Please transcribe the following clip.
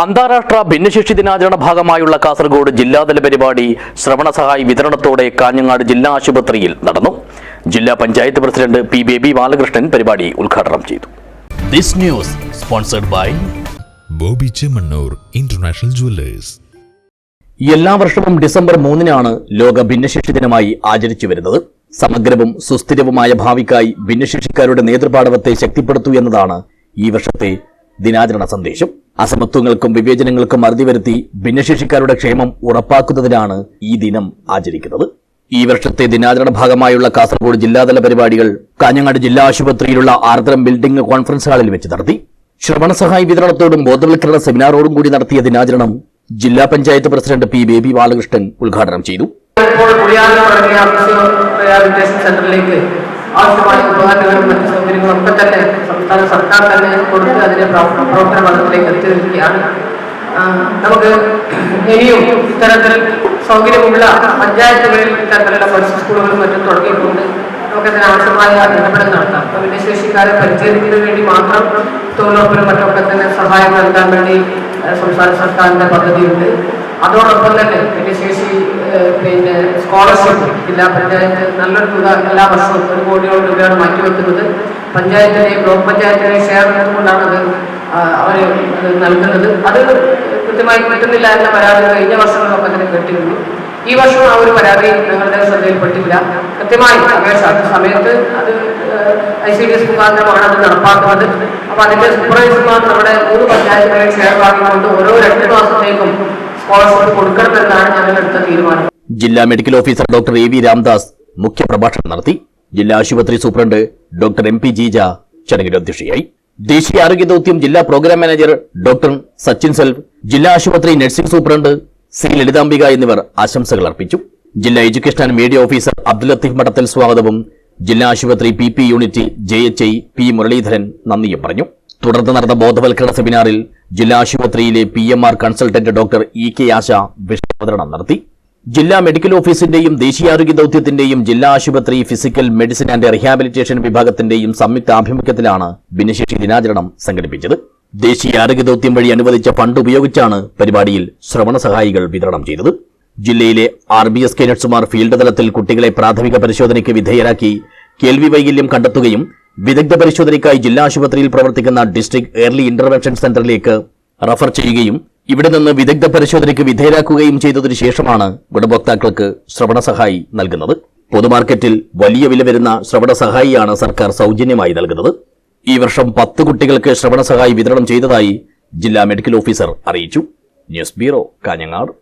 അന്താരാഷ്ട്ര ഭിന്നശേഷി ദിനാചരണ ഭാഗമായുള്ള കാസർഗോഡ് ജില്ലാതല പരിപാടി ശ്രവണ സഹായി വിതരണത്തോടെ കാഞ്ഞങ്ങാട് ജില്ലാ ആശുപത്രിയിൽ നടന്നു. ജില്ലാ പഞ്ചായത്ത് പ്രസിഡന്റ് പി ബേബി ബാലകൃഷ്ണൻ പരിപാടി ഉദ്ഘാടനം ചെയ്തു. This news sponsored by Boby Chemmanur international jewellers. എല്ലാ വർഷവും ഡിസംബർ മൂന്നിനാണ് ലോക ഭിന്നശേഷി ദിനമായി ആചരിച്ചു വരുന്നത്. സമഗ്രവും സുസ്ഥിരവുമായ ഭാവിക്കായി ഭിന്നശേഷിക്കാരുടെ നേതൃപാടവത്തെ ശക്തിപ്പെടുത്തൂ എന്നതാണ് ഈ വർഷത്തെ ദിനാചരണ സന്ദേശം. അസമത്വങ്ങൾക്കും വിവേചനങ്ങൾക്കും അറുതി വരുത്തി ഭിന്നശേഷിക്കാരുടെ ക്ഷേമം ഉറപ്പാക്കുന്നതിനാണ് ഈ ദിനം ആചരിക്കുന്നത്. ഈ വർഷത്തെ ദിനാചരണ ഭാഗമായുള്ള കാസർഗോഡ് ജില്ലാതല പരിപാടികൾ കാഞ്ഞങ്ങാട് ജില്ലാ ആശുപത്രിയിലുള്ള ആർദ്രം ബിൽഡിംഗ് കോൺഫറൻസ് ഹാളിൽ വെച്ച് നടത്തി. ശ്രവണ സഹായ വിതരണത്തോടും ബോധവൽക്കരണ സെമിനാറോടും കൂടി നടത്തിയ ദിനാചരണം ജില്ലാ പഞ്ചായത്ത് പ്രസിഡന്റ് പി ബേബി ബാലകൃഷ്ണൻ ഉദ്ഘാടനം ചെയ്തു. ആവശ്യമായ ഉപകരണങ്ങളും മറ്റ് സൗകര്യങ്ങളും ഒക്കെ തന്നെ സംസ്ഥാന സർക്കാർ തന്നെ കൊടുത്ത് പ്രവ- പ്രവർത്തന പദത്തിലേക്ക് എത്തിയിരിക്കുകയാണ് നമുക്ക് ഇനിയും ഇത്തരത്തിൽ സൗകര്യമുള്ള പഞ്ചായത്തുകളിൽ ഇത്തരത്തിലുള്ള പഠിച്ച സ്കൂളുകളും മറ്റും തുടങ്ങിയിട്ടുണ്ട്. നമുക്ക് അതിന് ആവശ്യമായ ഇടപെടൽ നടത്താം. അപ്പോൾ ഭിന്നശേഷിക്കാരെ പരിചയത്തിന് വേണ്ടി മാത്രം തൊഴിലുറപ്പിനും മറ്റൊക്കെ തന്നെ സഹായം നൽകാൻ വേണ്ടി സംസ്ഥാന സർക്കാരിന്റെ പദ്ധതിയുണ്ട്. അതോടൊപ്പം തന്നെ ഭിന്നശേഷി പിന്നെ സ്കോളർഷിപ്പ് ജില്ലാ പഞ്ചായത്ത് നല്ലൊരു തുക എല്ലാ വർഷവും ഒരു കോടിയോളം രൂപയാണ് മാറ്റിവെക്കുന്നത്. പഞ്ചായത്തിനെയും ബ്ലോക്ക് പഞ്ചായത്തിനെയും ഷെയർ കൊണ്ടാണ് അത് അവർ നൽകുന്നത്. അത് കൃത്യമായി കിട്ടുന്നില്ല എന്ന പരാതി കഴിഞ്ഞ വർഷങ്ങളൊക്കെ തന്നെ കേട്ടിരുന്നു ഈ വർഷം ആ ഒരു പരാതി ഞങ്ങളുടെ ശ്രദ്ധയിൽപ്പെട്ടില്ല കൃത്യമായി സമയത്ത് അത് ഐ സി ഡി എസ് മുഖാന്തരമാണ് അത് നടപ്പാക്കുന്നത്. അപ്പോൾ അതിന്റെ സൂപ്പർവൈസർമാർ നമ്മുടെ മൂന്ന് പഞ്ചായത്തുകളിൽ ഷെയർ ഓരോ രണ്ട് മാസത്തേക്കും സ്കോളർഷിപ്പ് കൊടുക്കണമെന്നാണ് ഞങ്ങൾ എടുത്ത തീരുമാനം. ജില്ലാ medical officer doctor A V Ramdas മുഖ്യപ്രഭാഷണം നടത്തി. ജില്ലാ ആശുപത്രി superintendent doctor M P Jeeja ചടങ്ങിൽ അധ്യക്ഷയായി. ദേശീയ ആരോഗ്യ ദൌത്യം ജില്ലാ programme manager doctor Sachin Selv ജില്ലാ ആശുപത്രി നഴ്സിംഗ് സൂപ്രണ്ട് സി ലളിതാംബിക എന്നിവർ ആശംസകൾ അർപ്പിച്ചു. ജില്ലാ education and media officer Abdul Latheef Madathil സ്വാഗതവും ജില്ലാ ആശുപത്രി P P unit J H I P Muraleedharan നന്ദിയും പറഞ്ഞു. തുടർന്ന് നടന്ന ബോധവൽക്കരണ സെമിനാറിൽ ജില്ലാ ആശുപത്രിയിലെ P M R consultant doctor E K Asha വിഷയാവതരണം നടത്തി. ജില്ലാ മെഡിക്കൽ ഓഫീസിന്റെയും ദേശീയാരോഗ്യ ദൌത്യത്തിന്റെയും ജില്ലാ ആശുപത്രി ഫിസിക്കൽ മെഡിസിൻ ആൻഡ് റീഹാബിലിറ്റേഷൻ വിഭാഗത്തിന്റെയും സംയുക്ത ആഭിമുഖ്യത്തിലാണ് ഭിന്നശേഷി ദിനാചരണം സംഘടിപ്പിച്ചത്. ദേശീയ ആരോഗ്യ ദൌത്യം വഴി അനുവദിച്ച ഫണ്ട് ഉപയോഗിച്ചാണ് പരിപാടിയിൽ ശ്രവണ സഹായികൾ വിതരണം ചെയ്തത്. ജില്ലയിലെ ആർ ബി എസ് കേഡറ്റ്സുമാർ ഫീൽഡ് തലത്തിൽ കുട്ടികളെ പ്രാഥമിക പരിശോധനയ്ക്ക് വിധേയരാക്കി കേൾവി വൈകല്യം കണ്ടെത്തുകയും വിദഗ്ധ പരിശോധനയ്ക്കായി ജില്ലാ ആശുപത്രിയിൽ പ്രവർത്തിക്കുന്ന ഡിസ്ട്രിക്ട് ഏർലി ഇന്റർവെൻഷൻ സെന്ററിലേക്ക് റഫർ ചെയ്യുകയും ഇവിടെ നിന്ന് വിദഗ്ധ പരിശോധനയ്ക്ക് വിധേയരാക്കുകയും ചെയ്തതിനു ശേഷമാണ് ഗുണഭോക്താക്കൾക്ക് ശ്രവണ സഹായി നൽകുന്നത്. പൊതുമാർക്കറ്റിൽ വലിയ വില വരുന്ന ശ്രവണ സഹായിയാണ് സർക്കാർ സൗജന്യമായി നൽകുന്നത്. ഈ വർഷം പത്ത് കുട്ടികൾക്ക് ശ്രവണ സഹായി വിതരണം ചെയ്തതായി ജില്ലാ മെഡിക്കൽ ഓഫീസർ അറിയിച്ചു. News bureau Kanhangad.